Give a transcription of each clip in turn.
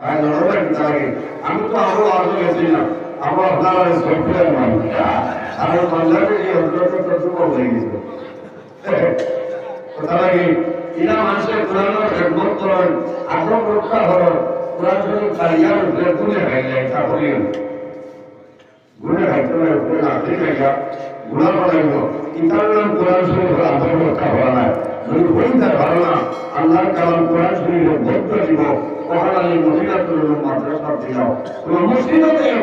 আমি তো আরও আগে গেছি না আমার আপনারা সফটওয়্যার মানুষ আর বাংলাদেশে এই অন্তর্গত তো হয়ে গেছে? কথা কি ইনা মানুষের কোরআনের খেদমত করেন আগ্রহ রক্ষা করেন কোরআন শরীফ কালিয়ার উপরে আগ্রহ হওয়া নাই। যদি হই যায় ভালো না। আল্লাহর কালাম কোরআন শরীফের বদ্ধ দিব ওখানে মহিলাতুল মাদ্রাসা দিলাও কোনো মসজিদও দিও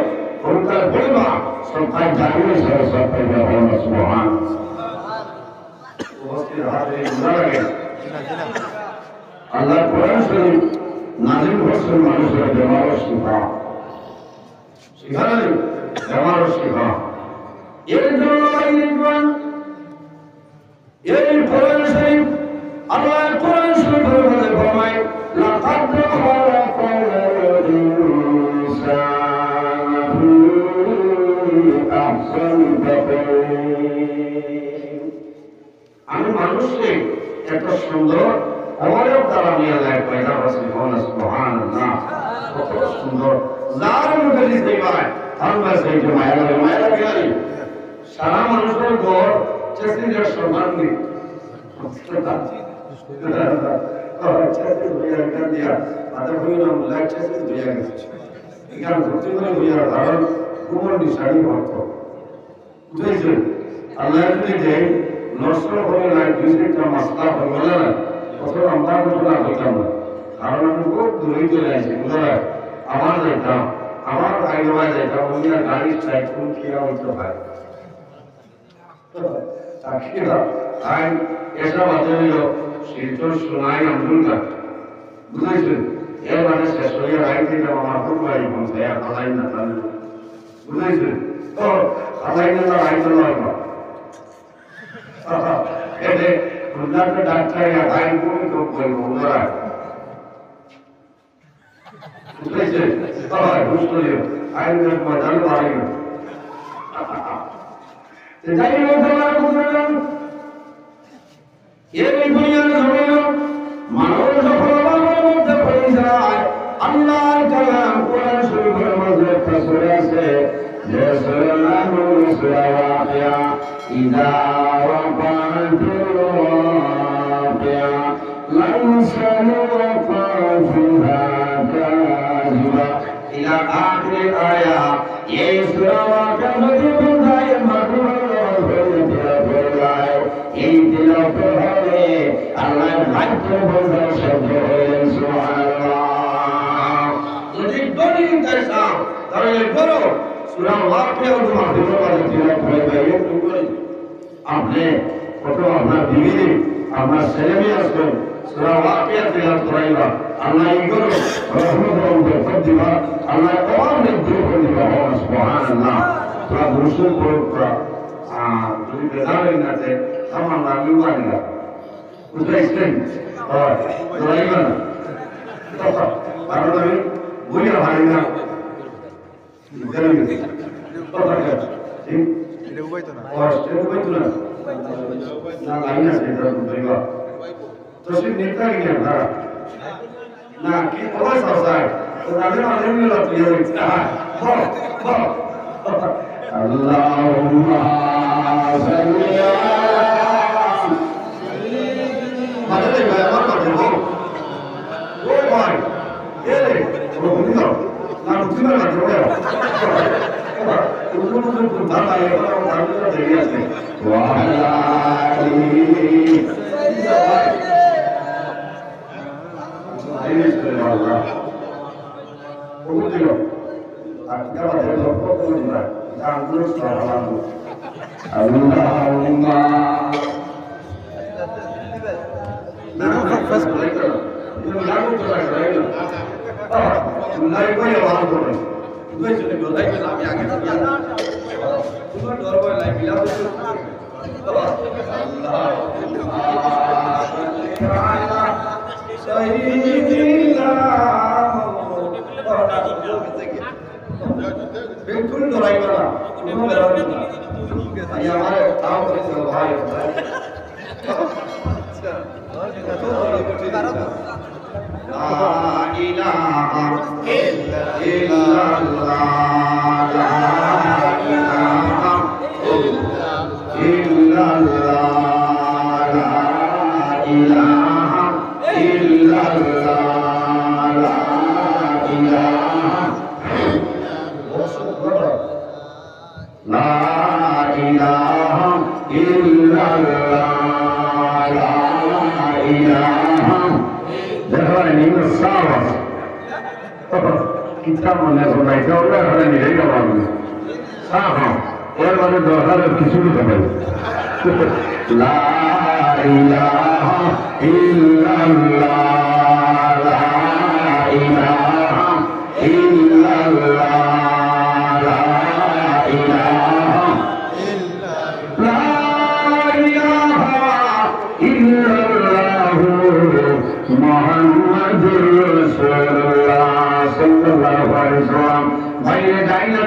ওখানে বলবা সবাই জানিয়ে সবাই সবাই যাব না সুবহান। উপস্থিত হাতে গুণা লাগে। আল্লাহ কোরআন শরীফ নাজিল হোসেন মানুষের বেমার শিখা শিখা নাই শিখা এর জন্য এই আল্লাহ কোরআন শরীফের মধ্যে ফরমায়, লাকাদ খালাকাল ইনসানা ফি কত সুন্দর। যার মুখে দিতে পায় আমরা সেই যে মায়া সারা মানুষের ঘর চেষ্টিদের সম্মান নেই। আল্লাহ যদি দেয় নষ্ট হয়ে নাই দুই তিনটা মাসলা হয়ে গেল না অথবা আমরা ঘটনা হইতাম না কারণ আমি খুব দূরেই চলে আসি আমার যাইতাম আমার আইনবাই যাইতাম ওই না গাড়ি সাইড কোন কিরা হইতে হয় তাকিরা এসব আছে সিদ্ধ সোনাই অন্ধকার বুঝেছেন এবারে শেষ হয়ে রাইট দিলে আমার খুব ভাই বলতে আর পালাই না তাহলে বুঝেছেন তো পালাই না তো রাইট নয় এতে অন্যান্য ডাক্তার রাইট বলে তো করবো ওনারা বুঝেছেন সবাই বুঝতে আইন মজাল পালাই না যাই হোক এই দুনিয়ার জমিন মানুষ যখন আমার মধ্যে পড়ে যায় আল্লাহর কালাম কোরআন শরীফের মধ্যে একটা সূরা আছে যে সূরা নাম সূরা ওয়াকিয়া ইদা ওয়াকাতুল ওয়াকিয়া লাইসা লিওয়াকাতিহা কাযিবা ইলা আখির আয়া এই সূরা ওয়াকিয়া যদি দলিল চাইছাও তাহলে করো সূরা ওয়াকিয়া তোমার দিলবারে তিলাওয়াত হয়ে যায় আপনি কত আপনার দিদি আপনার ছেলে মেয়ে আসবেন সূরা ওয়াকিয়া তিলাওয়াত করাইবা আল্লাহ ইগরো রহমত ও বরকত দিবা আল্লাহ অনেক দূর করে দিবা সুবহানাল্লাহ সূরা রসুল পড়া যদি বেজার হয়ে গেছে তখন আমি পারি না বুঝতে হয় না কি বলাই সরসায় তো নামে মানে মিল প্রিয় ইচ্ছা বল বল আল্লাহুম্মা সাল্লি আলা সাল্লি আলা 정말 얘네 모릅니다. 나 거짓말 안 들어요. 나가요. 그렇지 않아 내가 그렇게 알아가고. 그렇게 해서 लागू कराएगा नरेगा वालों को नहीं वे चले गए लाइफ में लाभ आगे तुम्हें डर हुआ लाइफ मिला बिल्कुल लड़ाई वाला हमारे काम करे भाई غرب كسور لا إله إلا الله لا إله إلا الله. محمد رسول الله صلى الله عليه وسلم. بھائی یہ جائیں گے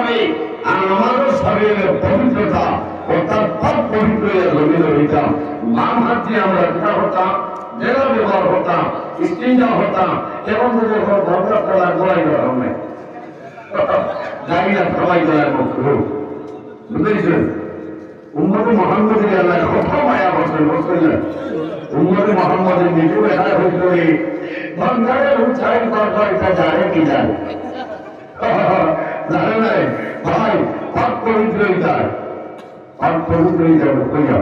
সাবে আর আমাদের সাবের পবিত্রতা অর্থাৎ সব পবিত্র জমিন হইতাম বাম হাত দিয়ে আমরা কিনা হতাম, জেলা ব্যবহার হতাম স্টিঞ্জা হতাম এবং যদি এখন ভদ্র করার গোড়াই দেওয়া হবে না, সবাই দেওয়ার মুখ বুঝেছেন? উম্মতে মোহাম্মদের কত মায়া বসে বসলেন উম্মতে মোহাম্মদের নিজে বেড়া হইল এই। বাংলার উচ্চারণ এটা জানে কি জানে? জানে নাই? ভাই পাক পবিত্র যায়। পাক পবিত্র যাবে কইয়া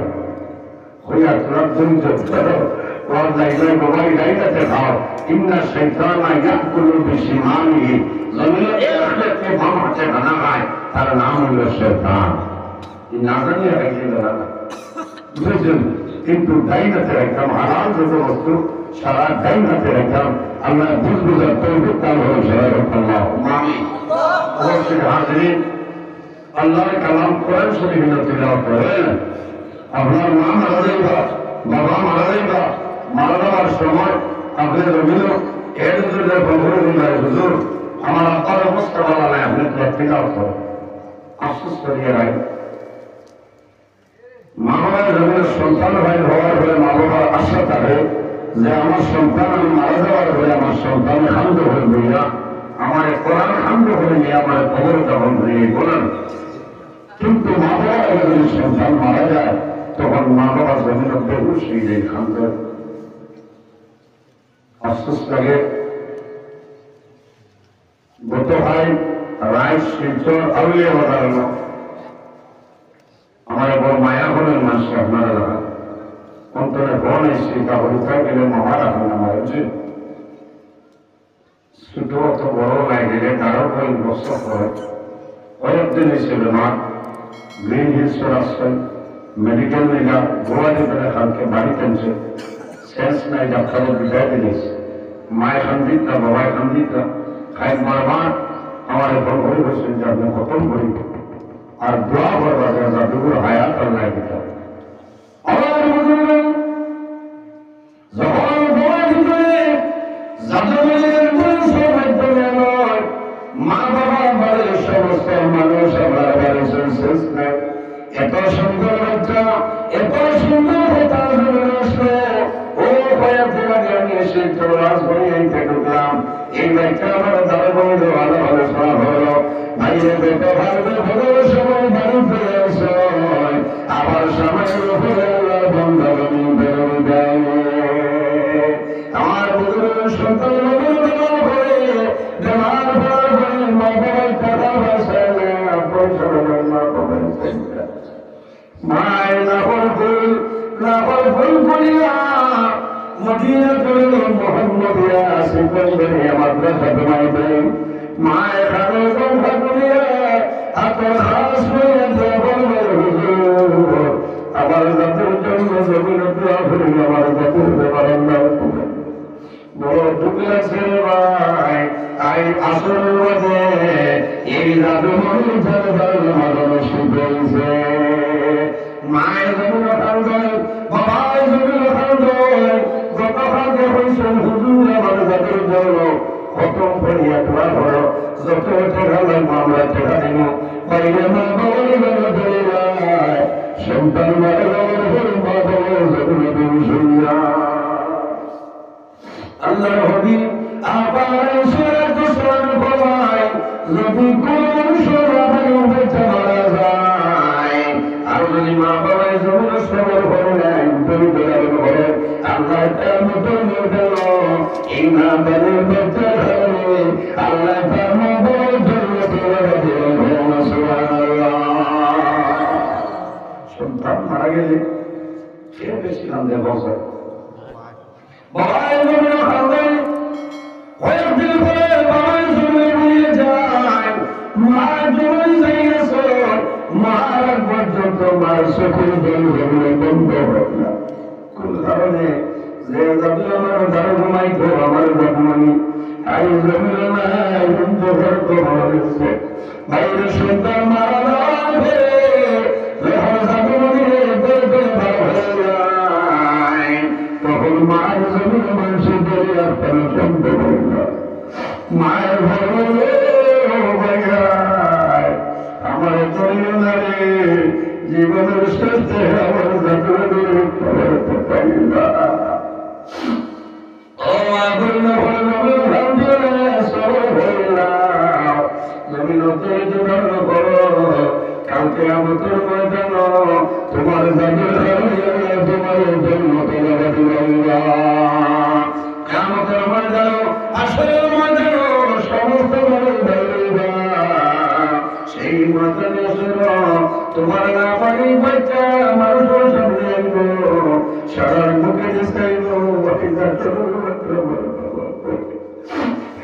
কইয়া তোরা তুমি তোমার লাইলাই বাবাই লাইলাতে খাও ইন্না শৈতানা ইয়াকুলু বিশিমানিহি। তার নাম হলো কিন্তু সারা ডাইন হাতে রাখতাম। আল্লাহ বুঝ আল্লাহ আল্লাহর কালাম কোরআন শরীফে করেন। আপনার মা মারা যাইবা, বাবা মারা যাইবা, মারা যাওয়ার সময় আপনি রবিল এর আমার আব্বার অবস্থা ভালো নাই, আপনি তিলাওয়াত করেন। আফসোস করিয়ে রাখ মা বাবার রবিল সন্তান ভাই হওয়ার হলে মা বাবার আশা থাকে যে আমার সন্তান আমি মারা যাওয়ার হলে আমার সন্তান খান্দ হয়ে বইয়া আমার কোরআন খান্দ হয়ে নিয়ে আমার খবর তখন হয়ে বলেন। কিন্তু মা বাবা যদি সন্তান মারা যায়, তখন মা বাবা জমিন হয়ে যায় খান্ত আফসোস লাগে। গত ভাই রায় শিলচর আউলিয়া বাজানো আমার বড় মায়া হলেন মানুষ আপনারা যারা। অন্তরে বন এসে কাপড় গেলে হন আমার হচ্ছে ছোট অত বড় নাই গেলে কারও কয়েক বছর পরে কয়েকদিন হিসেবে মা গ্রিন হিলসের আসছেন মেডিকেল নিলা গোয়াতে বেড়ে খানকে বাড়ি টানছে সেন্স নাই ডাক্তারের বিদায় দিয়েছে মায় খান দিতা বাবায় খান দিতা খাই বারবার আমার ঘর ঘরে বসছেন যে আপনি খতম করি আর দোয়া করবা যে জাদুগুর হায়াত আল্লাহ দিতে আমার বুঝলেন যখন দোয়া দিতে জাদুগুলের কোন সৌভাগ্য নয় মা বাবা বাড়ির সমস্ত মানুষ আমার বাড়ির শেষ নেই। এত সুন্দর বাচ্চা এত সুন্দর হতা আসলো। ও কয়েক দিন আগে আমি এসে চৌরাস করে এইটা my Lord. মায়ের ভগবান আমার কল্যাণে জীবনের সাথে আমার যত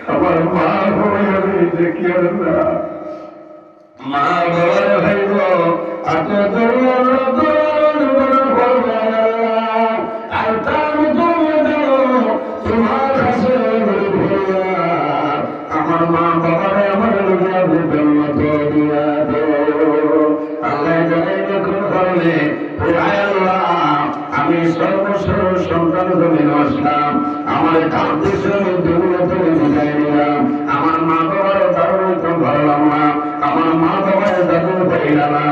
আমার মা ভাই আমি দেখি না মা বাবার ভাইব আপনার তুমি নষ্টাম আমার কাঁদতেছিল দুগুলো তুমি বুঝাই দিলাম আমার মা বাবার দারুণ তো ভালো না আমার মা বাবার দারুণ পাইলাম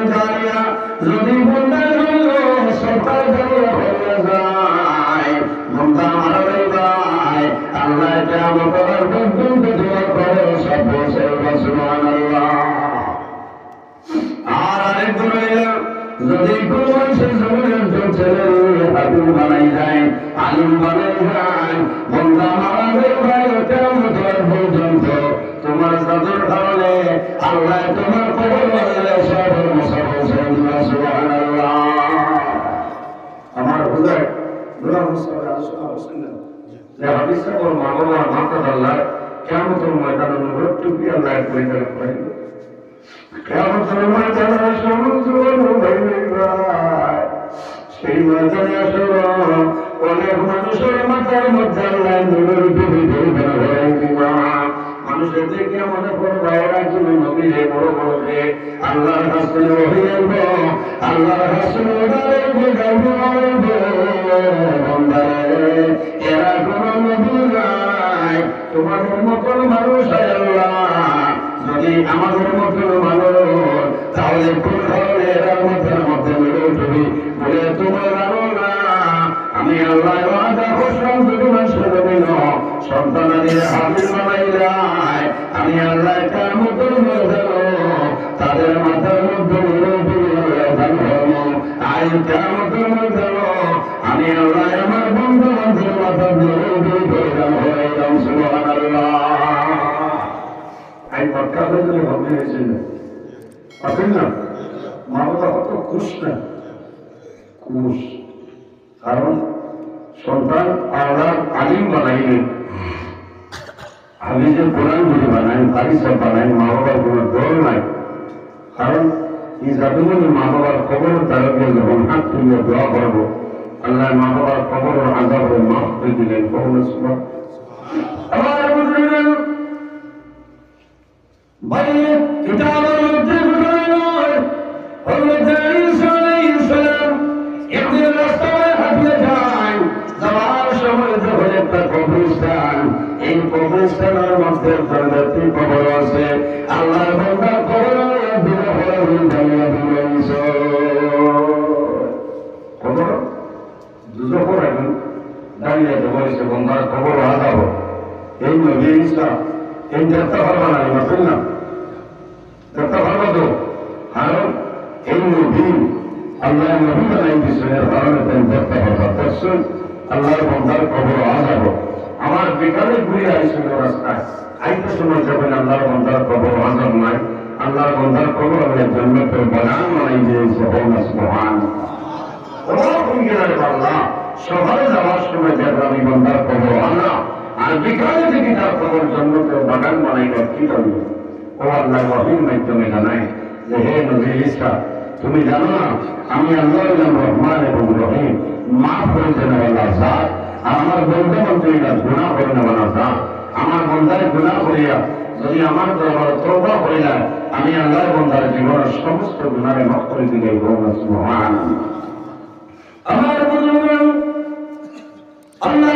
कर्मचारियाँ ज़मीन cuenta los cuentos? Claro, ah, জন্য ভাবতে হয়েছিল না, মা বাবা কত খুশ না। আল্লাহ মা বাবার নাই। মা বাবার খবর তারা দিয়ে যখন হাত তুলে দোয়া মাফ করে দিলেন। কখন আমার বুঝলেন ভাই এটা আমার মধ্যে ঘটনা নয়। হযরত ঈসা আলাইহিস সালাম একদিন রাস্তায় হাঁটিয়ে যান যাওয়ার সময় যখন একটা কবরস্থান, এই কবরস্থানের মধ্যে জান্নাতি কবর আছে। আল্লাহর বান্দা দাঁড়িয়ে আদাব এই নবী ঈসা এই দেখতে পারবে না মাসুল না দেখতে পারব তো কারণ এই নবী আল্লাহ নবী বানাই দিয়েছেন এর কারণে তাই দেখতে পারব দর্শন আল্লাহর বন্ধার খবর আদাব আমার বিকালে ঘুরে আইছিল রাস্তায় আইতে সময় যখন আল্লাহর বন্ধার খবর আদাব নাই। আল্লাহর বন্ধার খবর আমি জন্মতের বাগান বানাই দিয়েছে হোমাস মহান সকালে যাওয়ার সময় দেখলাম বন্ধার খবর আল্লাহ আর বিকালে থেকে তার খবর জন্মতের বাগান বানাইবার কি করবে ও আল্লাহ রহিম মাধ্যমে জানাই যে, হে নবী ঈসা, তুমি জানো না, আমি আল্লাহ রহমান এবং রহিম। মাফ করে দেন আল্লাহ জাত, আর আমার বন্ধু মন্ত্রীরা গুণা করে নেওয়ালা জাত। আমার বন্ধায় গুণা করিয়া, যদি আমার দরবার তৌবা করিলা আমি আল্লাহ বন্ধার জীবনের সমস্ত গুণারে মাফ করে দিলে আমার বন্ধুগণ আল্লাহ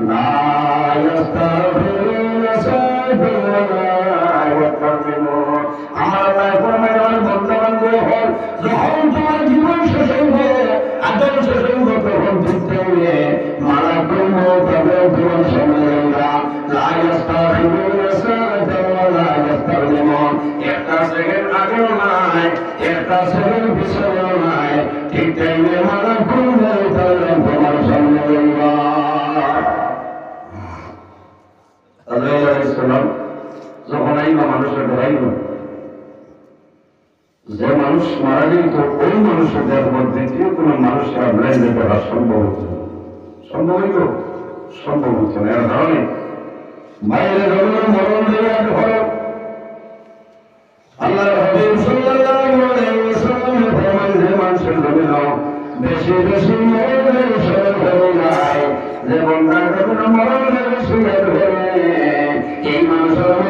আমার বন্ধু হল যখন তোমার জীবন শেষ হইবে আদর শেষ হইব তখন ঢুকতে হইবে মারা করব তবে জীবন সময় একটা সেকেন্ড আগেও নাই একটা সেকেন্ড পিছনেও নাই কোনো আপনার যেতে পারা সম্ভব হতো সম্ভব হইত? সম্ভব হচ্ছে না। এর কারণে বাইরে যখন মরণ ঘর আল্লাহ মানুষের জমিন বেশি বেশি মরণ ধরে এই মানুষের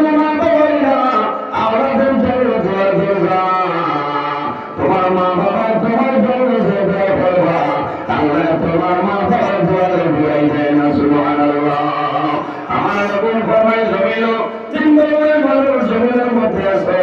তোমার মাথার ধোয়ারে ঘুরাই যায় না আমার নবুল ফরমায় জমিল জমিনের মধ্যে আছে